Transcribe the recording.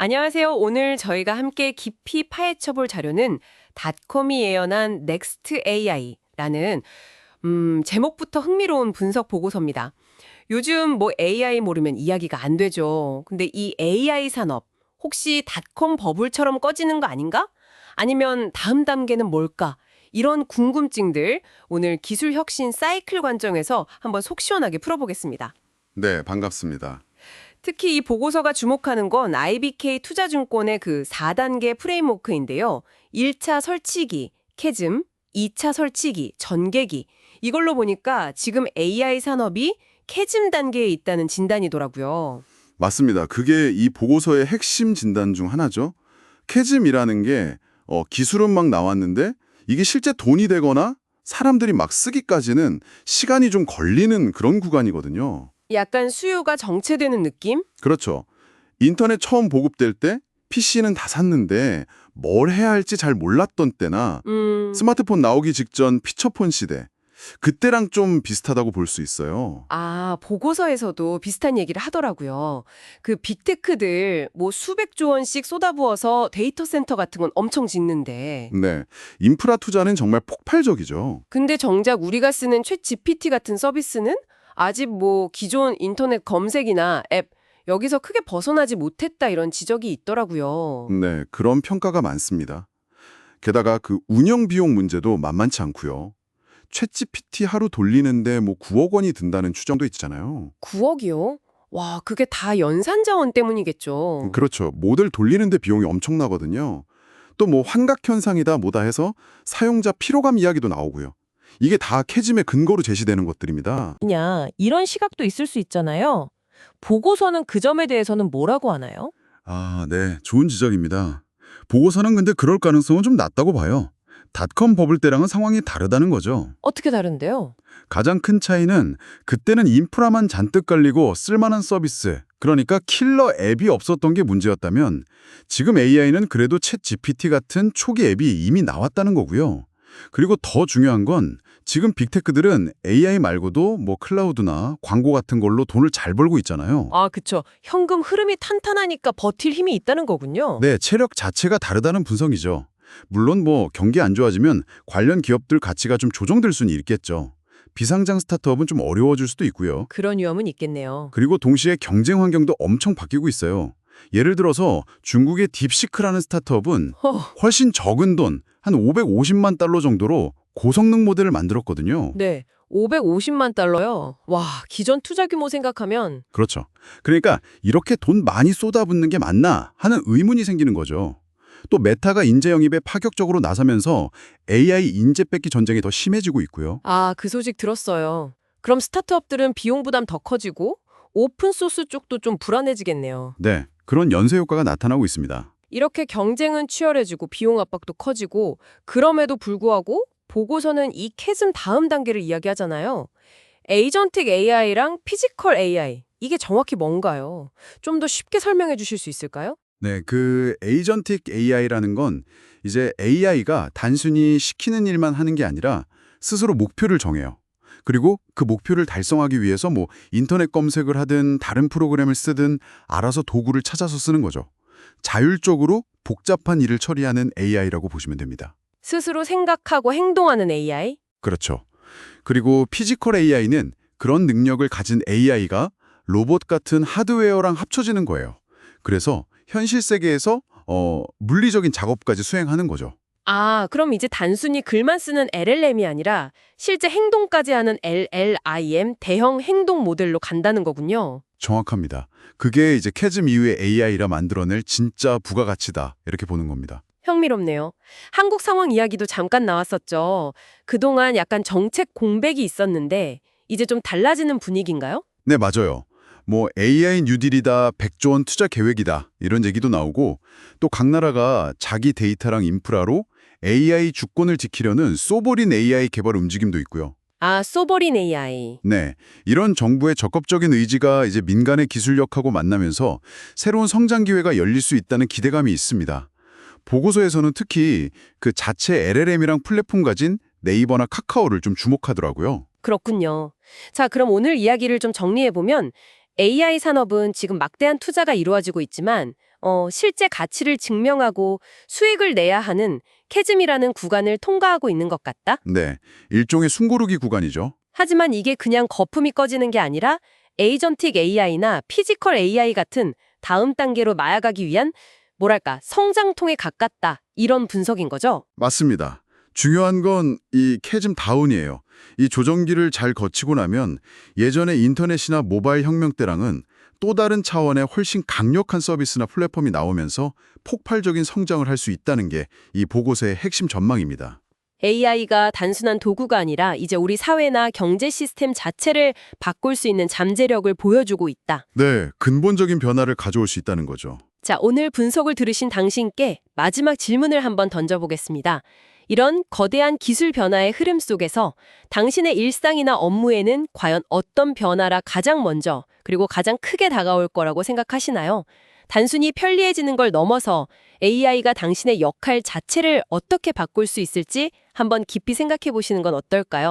안녕하세요. 오늘 저희가 함께 깊이 파헤쳐 볼 자료는 닷컴이 예언한 Next AI라는 음, 제목부터 흥미로운 분석 보고서입니다. 요즘 뭐 AI 모르면 이야기가 안 되죠. 근데 이 AI 산업 혹시 닷컴 버블처럼 꺼지는 거 아닌가? 아니면 다음 단계는 뭘까? 이런 궁금증들 오늘 기술 혁신 사이클 관점에서 한번 속 시원하게 풀어보겠습니다. 네, 반갑습니다. 특히 이 보고서가 주목하는 건 IBK 투자증권의 그 4단계 프레임워크인데요. 1차 설치기, 캐즘, 2차 설치기, 전개기. 이걸로 보니까 지금 AI 산업이 캐즘 단계에 있다는 진단이더라고요. 맞습니다. 그게 이 보고서의 핵심 진단 중 하나죠. 캐즘이라는 게 어, 기술은 막 나왔는데 이게 실제 돈이 되거나 사람들이 막 쓰기까지는 시간이 좀 걸리는 그런 구간이거든요. 약간 수요가 정체되는 느낌? 그렇죠. 인터넷 처음 보급될 때 PC는 다 샀는데 뭘 해야 할지 잘 몰랐던 때나 음. 스마트폰 나오기 직전 피처폰 시대 그때랑 좀 비슷하다고 볼 수 있어요. 아, 보고서에서도 비슷한 얘기를 하더라고요. 그 빅테크들 뭐 수백조 원씩 쏟아부어서 데이터 센터 같은 건 엄청 짓는데. 네, 인프라 투자는 정말 폭발적이죠. 근데 정작 우리가 쓰는 챗 GPT 같은 서비스는 아직 뭐 기존 인터넷 검색이나 앱 여기서 크게 벗어나지 못했다 이런 지적이 있더라고요. 네, 그런 평가가 많습니다. 게다가 그 운영 비용 문제도 만만치 않고요. 챗GPT 하루 돌리는데 뭐 9억 원이 든다는 추정도 있잖아요. 9억이요? 와, 그게 다 연산 자원 때문이겠죠. 그렇죠. 모델 돌리는데 비용이 엄청나거든요. 또 뭐 환각 현상이다 뭐다 해서 사용자 피로감 이야기도 나오고요. 이게 다 캐즘의 근거로 제시되는 것들입니다. 냐 이런 시각도 있을 수 있잖아요. 보고서는 그 점에 대해서는 뭐라고 하나요? 아, 네. 좋은 지적입니다. 보고서는 근데 그럴 가능성은 좀 낮다고 봐요. 닷컴 버블 때랑은 상황이 다르다는 거죠. 어떻게 다른데요? 가장 큰 차이는 그때는 인프라만 잔뜩 깔리고 쓸만한 서비스, 그러니까 킬러 앱이 없었던 게 문제였다면 지금 AI는 그래도 챗 GPT 같은 초기 앱이 이미 나왔다는 거고요. 그리고 더 중요한 건 지금 빅테크들은 AI 말고도 뭐 클라우드나 광고 같은 걸로 돈을 잘 벌고 있잖아요. 아, 그쵸. 현금 흐름이 탄탄하니까 버틸 힘이 있다는 거군요. 네, 체력 자체가 다르다는 분석이죠. 물론 뭐 경기 안 좋아지면 관련 기업들 가치가 좀 조정될 수는 있겠죠. 비상장 스타트업은 좀 어려워질 수도 있고요. 그런 위험은 있겠네요. 그리고 동시에 경쟁 환경도 엄청 바뀌고 있어요. 예를 들어서 중국의 딥시크라는 스타트업은 허, 훨씬 적은 돈, 한 550만 달러 정도로 고성능 모델을 만들었거든요. 네. 550만 달러요. 와, 기존 투자 규모 생각하면 그렇죠. 그러니까 이렇게 돈 많이 쏟아붓는 게 맞나 하는 의문이 생기는 거죠. 또 메타가 인재 영입에 파격적으로 나서면서 AI 인재 뺏기 전쟁이 더 심해지고 있고요. 아, 그 소식 들었어요. 그럼 스타트업들은 비용 부담 더 커지고 오픈 소스 쪽도 좀 불안해지겠네요. 네, 그런 연쇄 효과가 나타나고 있습니다. 이렇게 경쟁은 치열해지고 비용 압박도 커지고 그럼에도 불구하고 보고서는 이 캐즘 다음 단계를 이야기하잖아요. 에이전틱 AI랑 피지컬 AI 이게 정확히 뭔가요? 좀 더 쉽게 설명해 주실 수 있을까요? 네, 그 에이전틱 AI라는 건 이제 AI가 단순히 시키는 일만 하는 게 아니라 스스로 목표를 정해요. 그리고 그 목표를 달성하기 위해서 뭐 인터넷 검색을 하든 다른 프로그램을 쓰든 알아서 도구를 찾아서 쓰는 거죠. 자율적으로 복잡한 일을 처리하는 AI라고 보시면 됩니다. 스스로 생각하고 행동하는 AI? 그렇죠. 그리고 피지컬 AI는 그런 능력을 가진 AI가 로봇 같은 하드웨어랑 합쳐지는 거예요. 그래서 현실 세계에서 어, 물리적인 작업까지 수행하는 거죠. 아, 그럼 이제 단순히 글만 쓰는 LLM이 아니라 실제 행동까지 하는 LLIM 대형 행동 모델로 간다는 거군요. 정확합니다. 그게 이제 캐즘 이후의 AI라 만들어낼 진짜 부가가치다 이렇게 보는 겁니다. 흥미롭네요. 한국 상황 이야기도 잠깐 나왔었죠. 그동안 약간 정책 공백이 있었는데 이제 좀 달라지는 분위기인가요? 네, 맞아요. 뭐 AI 뉴딜이다, 100조 원 투자 계획이다 이런 얘기도 나오고 또 각 나라가 자기 데이터랑 인프라로 AI 주권을 지키려는 소버린 AI 개발 움직임도 있고요. 아, 소버린 AI. 네, 이런 정부의 적극적인 의지가 이제 민간의 기술력하고 만나면서 새로운 성장 기회가 열릴 수 있다는 기대감이 있습니다. 보고서에서는 특히 그 자체 LLM이랑 플랫폼 가진 네이버나 카카오를 좀 주목하더라고요. 그렇군요. 자, 그럼 오늘 이야기를 좀 정리해보면 AI 산업은 지금 막대한 투자가 이루어지고 있지만 어, 실제 가치를 증명하고 수익을 내야 하는 캐즘이라는 구간을 통과하고 있는 것 같다. 네, 일종의 숨고르기 구간이죠. 하지만 이게 그냥 거품이 꺼지는 게 아니라 에이전틱 AI나 피지컬 AI 같은 다음 단계로 나아가기 위한 뭐랄까 성장통에 가깝다 이런 분석인 거죠. 맞습니다. 중요한 건 이 캐즘 다운이에요. 이 조정기를 잘 거치고 나면 예전의 인터넷이나 모바일 혁명 때랑은 또 다른 차원의 훨씬 강력한 서비스나 플랫폼이 나오면서 폭발적인 성장을 할 수 있다는 게 이 보고서의 핵심 전망입니다. AI가 단순한 도구가 아니라 이제 우리 사회나 경제 시스템 자체를 바꿀 수 있는 잠재력을 보여주고 있다. 네, 근본적인 변화를 가져올 수 있다는 거죠. 자, 오늘 분석을 들으신 당신께 마지막 질문을 한번 던져보겠습니다. 이런 거대한 기술 변화의 흐름 속에서 당신의 일상이나 업무에는 과연 어떤 변화라 가장 먼저 그리고 가장 크게 다가올 거라고 생각하시나요? 단순히 편리해지는 걸 넘어서 AI가 당신의 역할 자체를 어떻게 바꿀 수 있을지 한번 깊이 생각해 보시는 건 어떨까요?